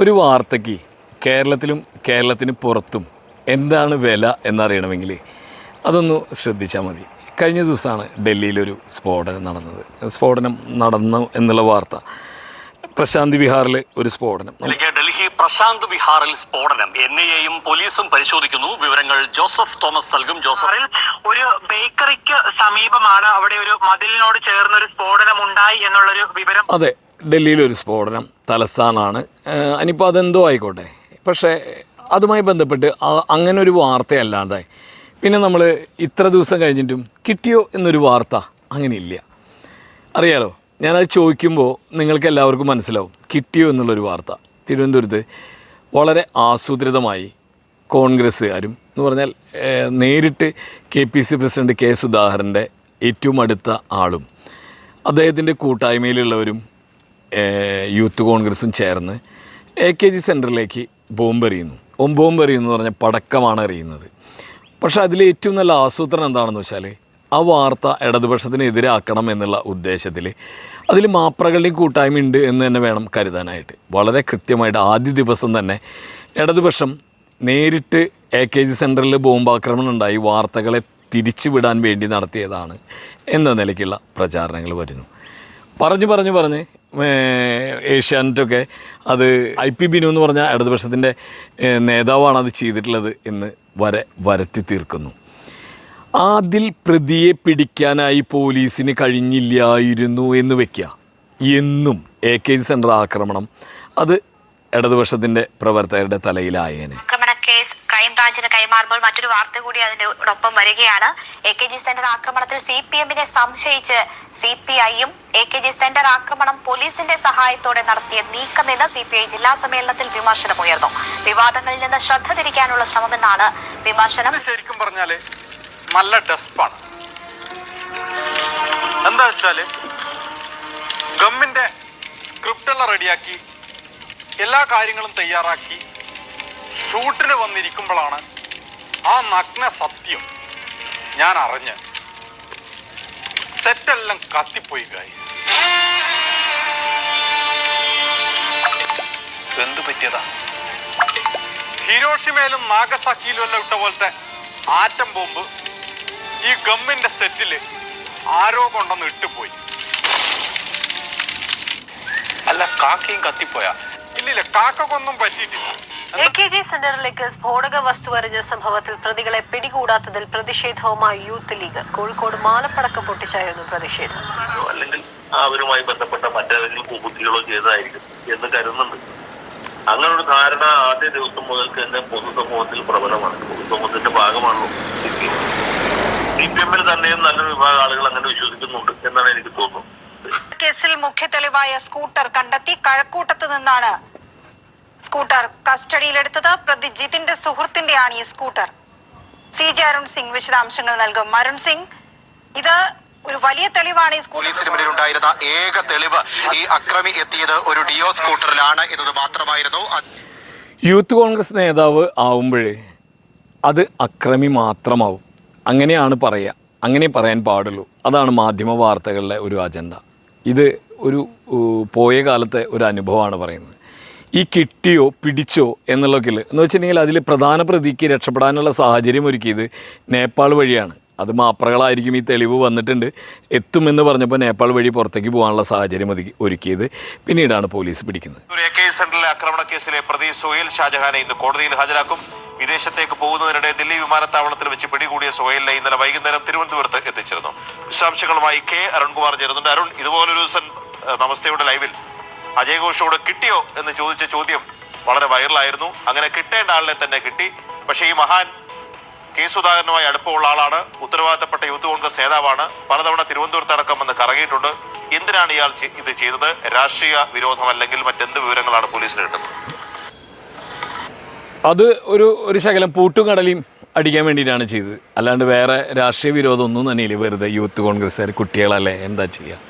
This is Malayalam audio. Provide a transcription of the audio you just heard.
ഒരു വാർത്തയ്ക്ക് കേരളത്തിലും കേരളത്തിന് പുറത്തും എന്താണ് വില എന്നറിയണമെങ്കിൽ അതൊന്ന് ശ്രദ്ധിച്ചാൽ മതി. കഴിഞ്ഞ ദിവസമാണ് ഡൽഹിയിലൊരു സ്ഫോടനം നടന്നത്. സ്ഫോടനം നടന്നു എന്നുള്ള വാർത്ത. പ്രശാന്തി വിഹാറിൽ ഒരു സ്ഫോടനം. ഡൽഹി പ്രശാന്ത് വിഹാറിൽ സ്ഫോടനം. എൻ ഐ എയും പോലീസും പരിശോധിക്കുന്നു. വിവരങ്ങൾ ജോസഫ് തോമസ് നൽകും. ജോസഫ്. ഒരു ബേക്കറിക്ക് സമീപമാണ് അവിടെ ഒരു മതിലിനോട് ചേർന്ന് ഒരു സ്ഫോടനം ഉണ്ടായി എന്നുള്ളൊരു വിവരം അതെ ഡൽഹിയിലൊരു സ്ഫോടനം തലസ്ഥാനാണ്. അനിപ്പോൾ അതെന്തോ ആയിക്കോട്ടെ. പക്ഷേ അതുമായി ബന്ധപ്പെട്ട് അങ്ങനെ ഒരു വാർത്തയല്ലാതെ. പിന്നെ നമ്മൾ ഇത്ര ദിവസം കഴിഞ്ഞിട്ടും കിട്ടിയോ എന്നൊരു വാർത്ത അങ്ങനെ ഇല്ല അറിയാലോ ഞാനത് ചോദിക്കുമ്പോൾ നിങ്ങൾക്ക് എല്ലാവർക്കും മനസ്സിലാവും. കിട്ടിയോ എന്നുള്ളൊരു വാർത്ത. തിരുവനന്തപുരത്ത് വളരെ ആസൂത്രിതമായി കോൺഗ്രസ്സുകാരും എന്ന് പറഞ്ഞാൽ നേരിട്ട് K P C president K സുധാകരന്റെ ഏറ്റവും അടുത്ത ആളും അദ്ദേഹത്തിന്റെ കൂട്ടായ്മയിലുള്ളവരും യൂത്ത് കോൺഗ്രസും ചേർന്ന് എ കെ ജി സെന്ററിലേക്ക് ബോംബെറിയുന്നു ഒമ്പോംബെറിയുന്നു എന്ന് പറഞ്ഞാൽ പടക്കമാണ് എറിയുന്നത്. പക്ഷേ അതിലെ ഏറ്റവും നല്ല ആസൂത്രണം എന്താണെന്ന് വെച്ചാൽ ആ വാർത്ത ഇടതുപക്ഷത്തിനെതിരാക്കണം എന്നുള്ള ഉദ്ദേശത്തിൽ അതിൽ മാപ്രകളുടെയും കൂട്ടായ്മ ഉണ്ട് എന്ന് തന്നെ വേണം കരുതാനായിട്ട്. വളരെ കൃത്യമായിട്ട് ആദ്യ ദിവസം തന്നെ ഇടതുപക്ഷം നേരിട്ട് എ കെ ജി സെന്ററിൽ ബോംബാക്രമണം ഉണ്ടായി വാർത്തകളെ തിരിച്ചുവിടാൻ വേണ്ടി നടത്തിയതാണ് എന്ന നിലയ്ക്കുള്ള പ്രചാരണങ്ങൾ വരുന്നു. പറഞ്ഞു പറഞ്ഞു പറഞ്ഞ് ഏഷ്യാനെറ്റൊക്കെ അത് ഐ പി ബിനു എന്ന് പറഞ്ഞ ഇടതുപക്ഷത്തിന്റെ നേതാവാണ് അത് ചെയ്തിട്ടുള്ളത് എന്ന് വരെ വരത്തി തീർക്കുന്നു. അതിൽ പ്രതിയെ പിടിക്കാനായി പോലീസിന് കഴിഞ്ഞില്ലായിരുന്നു എന്ന് വയ്ക്കുക എന്നും എ കെ ജി സെന്റർ ആക്രമണം. അത് ഇടതുപക്ഷത്തിന്റെ പ്രവർത്തകരുടെ തലയിലായേനെ. ക്രൈംബ്രാഞ്ചിന് കൈമാറുമ്പോൾ മറ്റൊരു വാർത്ത കൂടി അതിനോടൊപ്പം വരികയാണ്. എ കെ ജി സെന്റർ ആക്രമണത്തിൽ സി പി എമ്മിനെ സംശയിച്ച് സി പി ഐയും എ കെ ജി സെന്റർ ആക്രമണം പോലീസിന്റെ സഹായത്തോടെ നടത്തിയ നീക്കമെന്ന് സി പി ഐ ജില്ലാ സമ്മേളനത്തിൽ വിമർശനമുയർന്നു. വിവാദങ്ങളിൽ നിന്ന് ശ്രദ്ധ തിരിക്കാനുള്ള ശ്രമമെന്നാണ് വിമർശനം. ശരിക്കും പറഞ്ഞാൽ നല്ല ഡെസ്പാണ് എന്താ വെച്ചാൽ ഗവൺമെന്റ് സ്ക്രിപ്റ്റെല്ലാം റെഡിയാക്കി എല്ലാ കാര്യങ്ങളും തയ്യാറാക്കി ഷൂട്ടിന് വന്നിരിക്കുമ്പോഴാണ് ആ നഗ്ന സത്യം ഞാൻ അറിഞ്ഞ് സെറ്റെല്ലാം കത്തിപ്പോയി ഗൈസ് എന്തു പറ്റിയതാ? ഹിരോഷിമയിലും നാഗസാക്കിയിലും എല്ലാം ഇട്ട പോലത്തെ ആറ്റം ബോംബ് ഈ ഗമ്മിന്റെ സെറ്റിൽ ആരോ കൊണ്ടൊന്ന് ഇട്ടുപോയി. അല്ല കാക്കയും കത്തിപ്പോയാ? ഇല്ലില്ല കാക്കൊന്നും പറ്റിയിട്ടില്ല. എ കെ ജി സെന്ററിലേക്ക് സ്ഫോടക വസ്തു എറിഞ്ഞ സംഭവത്തിൽ പ്രതികളെ പിടികൂടാത്തതിൽ പ്രതിഷേധവുമായി യൂത്ത് ലീഗ്. കോഴിക്കോട് മാലപ്പടക്കം പൊട്ടിച്ചായിരുന്നു പ്രതിഷേധം. അല്ലെങ്കിൽ അവരുമായി ബന്ധപ്പെട്ട മറ്റേതെങ്കിലും കുബുദ്ധികളോ ചെയ്തതായിരിക്കും എന്ന് കരുതുന്നുണ്ട്. അങ്ങനെ ഒരു ധാരണ ആദ്യ ദിവസം മുതൽക്ക് തന്നെ പൊതുസമൂഹത്തിൽ പ്രബലമാണ്. പൊതുസമൂഹത്തിന്റെ ഭാഗമാണല്ലോ C P M C P എമ്മിൽ തന്നെയും നല്ലൊരു വിഭാഗം ആളുകൾ അങ്ങനെ വിശ്വസിക്കുന്നുണ്ട് എന്നാണ് എനിക്ക് തോന്നുന്നത്. കേസിൽ മുഖ്യ തെളിവായ സ്കൂട്ടർ കണ്ടെത്തി കഴക്കൂട്ടത്ത് നിന്നാണ് സ്കൂട്ടർ കസ്റ്റഡിയിലെടുത്തത് പ്രതി ജിതിന്റെ സുഹൃത്തിന്റെയാണ് ഈ scooter. C J Arun Singh വിശദാംശങ്ങൾ നൽകും. അരുൺ സിംഗ് ഇത് ഒരു വലിയ തെളിവാണ് ഈ പോലീസിന് മുന്നിലുണ്ടായിരുന്ന ഏക തെളിവ് ഈ അക്രമി എത്തിയത് ഒരു ഡിയോ സ്കൂട്ടറിലാണ് എന്നത് മാത്രമായിരുന്നു. യൂത്ത് കോൺഗ്രസ് നേതാവ് ആവുമ്പോഴേ അത് അക്രമി മാത്രമാവും. അങ്ങനെയാണ് പറയുക അങ്ങനെ പറയാൻ പാടുള്ളൂ. അതാണ് മാധ്യമ വാർത്തകളിലെ ഒരു അജണ്ട. ഇത് ഒരു പോയ കാലത്തെ ഒരു അനുഭവമാണ് പറയുന്നത്. ഈ കിട്ടിയോ പിടിച്ചോ എന്നുള്ളതൊക്കെ എന്ന് വെച്ചിട്ടുണ്ടെങ്കിൽ അതിൽ പ്രധാന പ്രതിക്ക് രക്ഷപ്പെടാനുള്ള സാഹചര്യം ഒരുക്കിയത് നേപ്പാൾ വഴിയാണ്. അത് മാപ്രകളായിരിക്കും ഈ തെളിവ് വന്നിട്ടുണ്ട്. എത്തുമെന്ന് പറഞ്ഞപ്പോൾ നേപ്പാൾ വഴി പുറത്തേക്ക് പോകാനുള്ള സാഹചര്യം ഒരുക്കിയത്. പിന്നീടാണ് പോലീസ് പിടിക്കുന്നത്. ആക്രമണ കേസിലെ പ്രതി സുഹേൽ ഷാജഹാനെ ഇന്ന് കോടതിയിൽ ഹാജരാക്കും. വിദേശത്തേക്ക് പോകുന്നതിനിടെ ദില്ലി വിമാനത്താവളത്തിൽ വെച്ച് പിടികൂടിയ സുഹേലിനെ ഇന്നലെ വൈകുന്നേരം തിരുവനന്തപുരത്ത് എത്തിച്ചിരുന്നു. വിശദാംശങ്ങളുമായി കെ അരുൺകുമാർ ചേരുന്നുണ്ട്. അരുൺ ഇതുപോലൊരു ദിവസം നമസ്തയുടെ ലൈവിൽ. അജയ് ഘോഷോട് കിട്ടിയോ എന്ന് ചോദിച്ച ചോദ്യം വളരെ വൈറലായിരുന്നു. അങ്ങനെ കിട്ടേണ്ട ആളിനെ തന്നെ കിട്ടി. പക്ഷേ ഈ മഹാൻ കെ സുധാകരനുമായി അടുപ്പമുള്ള ആളാണ്. ഉത്തരവാദിത്തപ്പെട്ട യൂത്ത് കോൺഗ്രസ് നേതാവാണ്. പലതവണ തിരുവനന്തപുരത്ത് അടക്കം വന്ന് കറങ്ങിയിട്ടുണ്ട്. എന്തിനാണ് ഇയാൾ ഇത് ചെയ്തത്? രാഷ്ട്രീയ വിരോധം അല്ലെങ്കിൽ മറ്റെന്ത് വിവരങ്ങളാണ് പോലീസിന് കിട്ടുന്നത്? അത് ഒരു ഒരു ശകലം പൂട്ടും കടലിയും അടിക്കാൻ വേണ്ടിയിട്ടാണ് ചെയ്തത്. അല്ലാണ്ട് വേറെ രാഷ്ട്രീയ വിരോധം ഒന്നും തന്നെയില്ല വെറുതെ യൂത്ത് കോൺഗ്രസ്സുകാർ കുട്ടികളല്ലേ? എന്താ ചെയ്യുക